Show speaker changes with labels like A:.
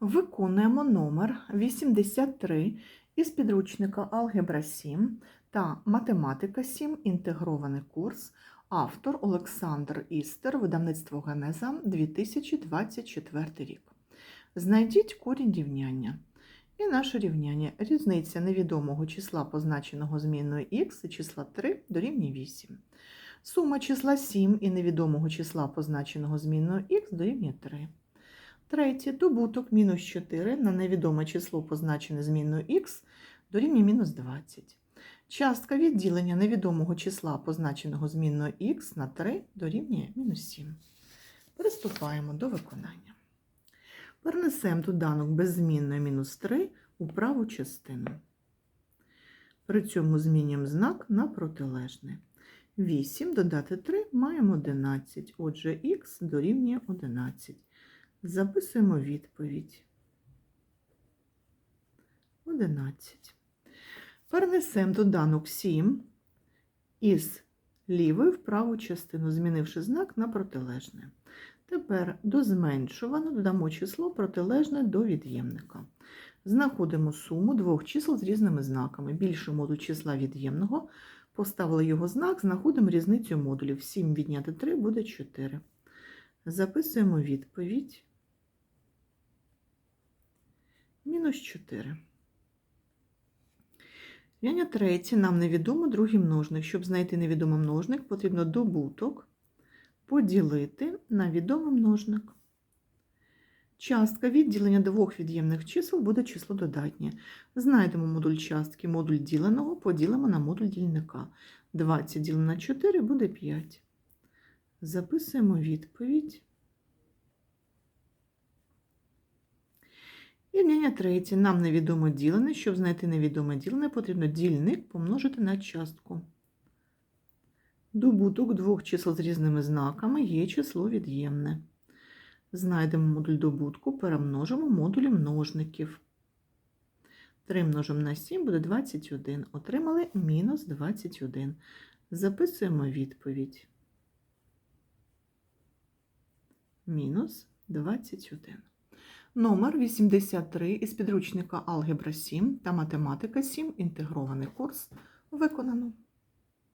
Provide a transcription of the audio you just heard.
A: Виконуємо номер 83 із підручника Алгебра 7 та Математика 7. Інтегрований курс. Автор Олександр Істер, видавництво Генеза 2024 рік. Знайдіть корінь рівняння. І наше рівняння різниця невідомого числа, позначеного змінною х і числа 3 дорівнює 8. Сума числа 7 і невідомого числа, позначеного змінною х дорівнює 3. Третє. Добуток мінус 4 на невідоме число, позначене змінною х, дорівнює мінус 20. Частка відділення невідомого числа, позначеного змінною х на 3, дорівнює мінус 7. Приступаємо до виконання. Перенесемо доданок без змінної мінус 3 у праву частину. При цьому змінюємо знак на протилежний. 8 додати 3 маємо 11. Отже, х дорівнює 11. Записуємо відповідь. 11. Перенесемо доданок 7 із лівої в праву частину, змінивши знак на протилежне. Тепер до зменшуваного додамо число протилежне до від'ємника. Знаходимо суму двох чисел з різними знаками. Більший модуль числа від'ємного. Поставили його знак, знаходимо різницю модулів. 7 відняти 3 буде 4. Записуємо відповідь. Мінус 4. Рівняння третє нам невідомо другий множник. Щоб знайти невідомий множник, потрібно добуток поділити на відомий множник. Частка відділення двох від'ємних чисел буде число додатнє. Знайдемо модуль частки, модуль діленого поділимо на модуль дільника. 20 ділено на 4 буде 5. Записуємо відповідь. Рівняння третє. Нам невідомо ділене. Щоб знайти невідоме ділене, потрібно дільник помножити на частку. Добуток двох чисел з різними знаками є число від'ємне. Знайдемо модуль добутку, перемножимо модулі множників. 3 множимо на 7 буде 21. Отримали мінус 21. Записуємо відповідь. Мінус 21. Номер 83 із підручника Алгебра 7 та Математика 7. Інтегрований курс виконано.